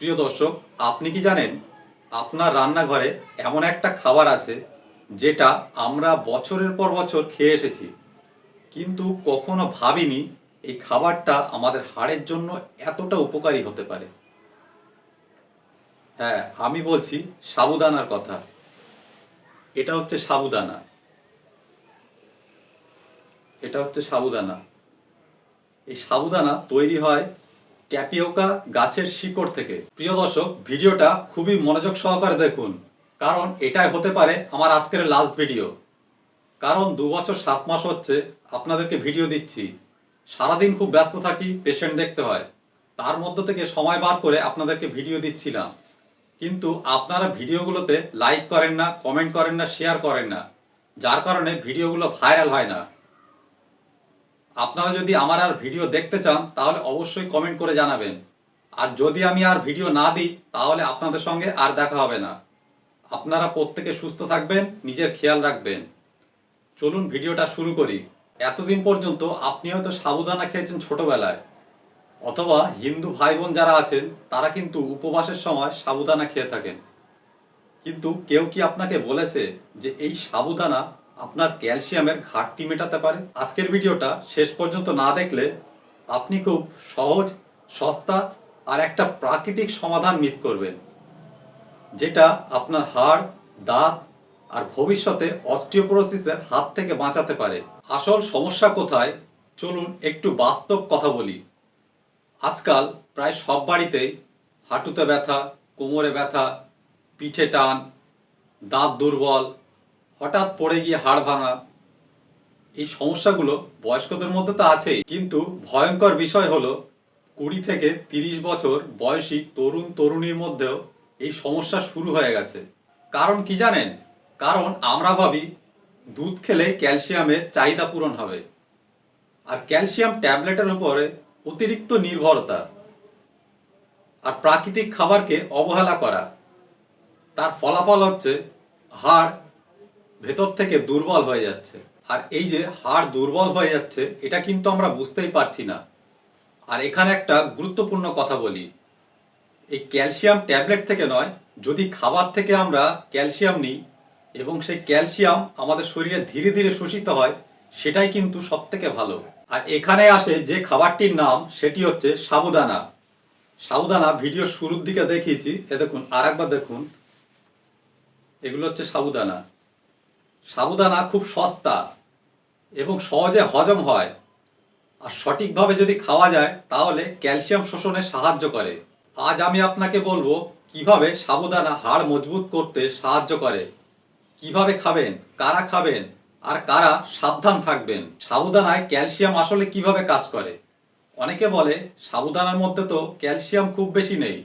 প্রিয় দর্শক, আপনি কি জানেন, আপনার রান্নাঘরে এমন একটা খাবার আছে যেটা আমরা বছরের পর বছর খেয়ে এসেছি, কিন্তু কখনো ভাবিনি এই খাবারটা আমাদের হাড়ের জন্য এতটা উপকারী হতে পারে। হ্যাঁ আমি বলছি সাবুদানার কথা। এটা হচ্ছে সাবুদানা। এটা হচ্ছে সাবুদানা। এই সাবুদানা তৈরি হয় ট্যাপিওকা গাছের শিকড় থেকে। প্রিয় দর্শক, ভিডিওটা খুবই মনোযোগ সহকারে দেখুন, কারণ এটাই হতে পারে আমার আজকের লাস্ট ভিডিও কারণ দু বছর সাত মাস হচ্ছে, আপনাদেরকে ভিডিও দিচ্ছি। সারাদিন খুব ব্যস্ত থাকি পেশেন্ট দেখতে হয়। তার মধ্য থেকে সময় বার করে আপনাদেরকে ভিডিও দিচ্ছিলাম। কিন্তু আপনারা ভিডিওগুলোতে লাইক করেন না কমেন্ট করেন না শেয়ার করেন না। যার কারণে ভিডিওগুলো ভাইরাল হয় না। আপনারা যদি আমার আর ভিডিও দেখতে চান, তাহলে অবশ্যই কমেন্ট করে জানাবেন। আর যদি আমি আর ভিডিও না দিই, তাহলে আপনাদের সঙ্গে আর দেখা হবে না। আপনারা প্রত্যেকে সুস্থ থাকবেন, নিজের খেয়াল রাখবেন। চলুন ভিডিওটা শুরু করি। এতদিন পর্যন্ত আপনি হয়তো সাবুদানা খেয়েছেন ছোটবেলায়, অথবা হিন্দু ভাই বোন যারা আছেন, তারা কিন্তু উপবাসের সময় সাবুদানা খেয়ে থাকেন। কিন্তু কেউ কি আপনাকে বলেছে যে এই সাবুদানা আপনার ক্যালসিয়ামের ঘাটতি মেটাতে পারে। আজকের ভিডিওটা শেষ পর্যন্ত না দেখলে আপনি খুব সহজ, সস্তা আর একটা প্রাকৃতিক সমাধান মিস করবেন, যেটা আপনার হাড়, দাঁত আর ভবিষ্যতে অস্টিওপোরোসিসের হাত থেকে বাঁচাতে পারে। আসল সমস্যা কোথায়? চলুন একটু বাস্তব কথা বলি। আজকাল প্রায় সব বাড়িতেই হাঁটুতে ব্যথা, কোমরে ব্যথা, পিঠে টান, দাঁত দুর্বল হঠাৎ পড়ে গিয়ে হাড় ভাঙা। এই সমস্যাগুলো বয়স্কদের মধ্যে তো আছেই। কিন্তু ভয়ঙ্কর বিষয় হলো, কুড়ি থেকে তিরিশ বছর বয়সী তরুণ তরুণীর মধ্যেও এই সমস্যা শুরু হয়ে গেছে। কারণ কি জানেন? কারণ আমরা ভাবি, দুধ খেলে ক্যালসিয়ামের চাহিদা পূরণ হবে। আর ক্যালসিয়াম ট্যাবলেটের উপরে অতিরিক্ত নির্ভরতা। আর প্রাকৃতিক খাবারকে অবহেলা করা। তার ফলাফল হচ্ছে, হাড় ভেতর থেকে দুর্বল হয়ে যাচ্ছে। আর এই যে হাড় দুর্বল হয়ে যাচ্ছে, এটা কিন্তু আমরা বুঝতেই পারছি না। আর এখানে একটা গুরুত্বপূর্ণ কথা বলি। এই ক্যালসিয়াম ট্যাবলেট থেকে নয়, যদি খাবার থেকে আমরা ক্যালসিয়াম নিই এবং সেই ক্যালসিয়াম আমাদের শরীরে ধীরে ধীরে শোষিত হয়, সেটাই কিন্তু সব থেকে ভালো। আর এখানে আসে যে খাবারটির নাম, সেটি হচ্ছে সাবুদানা। সাবুদানা ভিডিও শুরুর দিকে দেখিয়েছি, এ দেখুন আর একবার দেখুন। এগুলো হচ্ছে সাবুদানা। সাবুদানা খুব সস্তা এবং সহজে হজম হয়। আর সঠিকভাবে যদি খাওয়া যায়, তাহলে ক্যালসিয়াম শোষণে সাহায্য করে। আজ আমি আপনাকে বলব, কীভাবে সাবুদানা হাড় মজবুত করতে সাহায্য করে। কীভাবে খাবেন, কারা খাবেন, আর কারা সাবধান থাকবেন। সাবুদানায় ক্যালসিয়াম আসলে কীভাবে কাজ করে? অনেকে বলে, সাবুদানার মধ্যে তো ক্যালসিয়াম খুব বেশি নেই।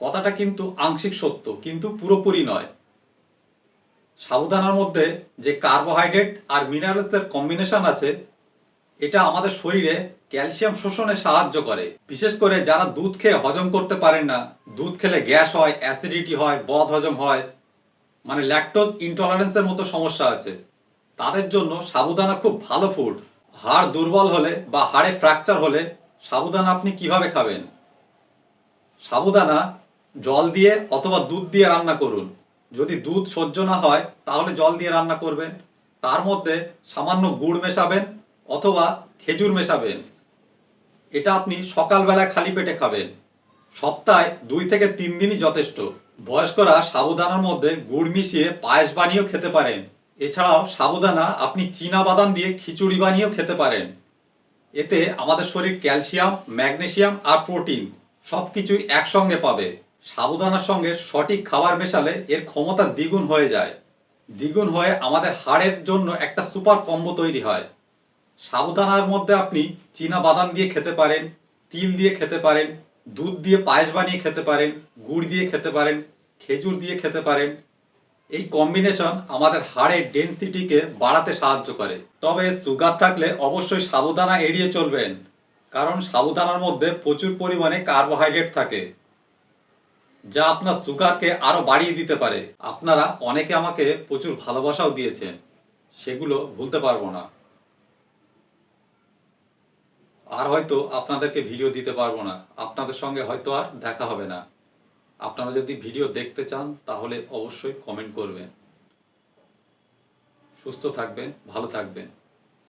কথাটা কিন্তু আংশিক সত্য, কিন্তু পুরোপুরি নয়। সাবুদানার মধ্যে যে কার্বোহাইড্রেট আর মিনারেলসের কম্বিনেশন আছে, এটা আমাদের শরীরে ক্যালসিয়াম শোষণে সাহায্য করে। বিশেষ করে যারা দুধ খেয়ে হজম করতে পারেন না, দুধ খেলে গ্যাস হয় অ্যাসিডিটি হয়, বদ হজম হয় মানে ল্যাকটোজ ইনটলারেন্সের মতো সমস্যা আছে। তাদের জন্য সাবুদানা খুব ভালো ফুড হাড় দুর্বল হলে বা হাড়ে ফ্র্যাকচার হলে সাবুদানা আপনি কীভাবে খাবেন? সাবুদানা জল দিয়ে অথবা দুধ দিয়ে রান্না করুন। যদি দুধ সহ্য না হয়, তাহলে জল দিয়ে রান্না করবেন। তার মধ্যে সামান্য গুড় মেশাবেন অথবা খেজুর মেশাবেন। এটা আপনি সকালবেলায় খালি পেটে খাবেন। সপ্তাহে দুই থেকে তিন দিনই যথেষ্ট। বয়স্করা সাবুদানার মধ্যে গুড় মিশিয়ে পায়েস বানিয়েও খেতে পারেন। এছাড়াও সাবুদানা আপনি চীনা বাদাম দিয়ে খিচুড়ি বানিয়েও খেতে পারেন। এতে আমাদের শরীর ক্যালসিয়াম, ম্যাগনেসিয়াম আর প্রোটিন সব কিছুই একসঙ্গে পাবে। সাবুদানার সঙ্গে সঠিক খাবার মেশালে এর ক্ষমতা দ্বিগুণ হয়ে যায়। দ্বিগুণ হয়ে আমাদের হাড়ের জন্য একটা সুপার কম্বো তৈরি হয়। সাবুদানার মধ্যে আপনি চীনা বাদাম দিয়ে খেতে পারেন, তিল দিয়ে খেতে পারেন, দুধ দিয়ে পায়েস বানিয়ে খেতে পারেন, গুড় দিয়ে খেতে পারেন, খেজুর দিয়ে খেতে পারেন। এই কম্বিনেশন আমাদের হাড়ের ডেন্সিটিকে বাড়াতে সাহায্য করে। তবে সুগার থাকলে অবশ্যই সাবুদানা এড়িয়ে চলবেন, কারণ সাবুদানার মধ্যে প্রচুর পরিমাণে কার্বোহাইড্রেট থাকে। যা আপনার সুগারকে আরও বাড়িয়ে দিতে পারে। আপনারা অনেকে আমাকে প্রচুর ভালোবাসাও দিয়েছেন। সেগুলো ভুলতে পারব না। আর হয়তো আপনাদেরকে ভিডিও দিতে পারব না। আপনাদের সঙ্গে হয়তো আর দেখা হবে না। আপনারা যদি ভিডিও দেখতে চান, তাহলে অবশ্যই কমেন্ট করবেন। সুস্থ থাকবেন, ভালো থাকবেন।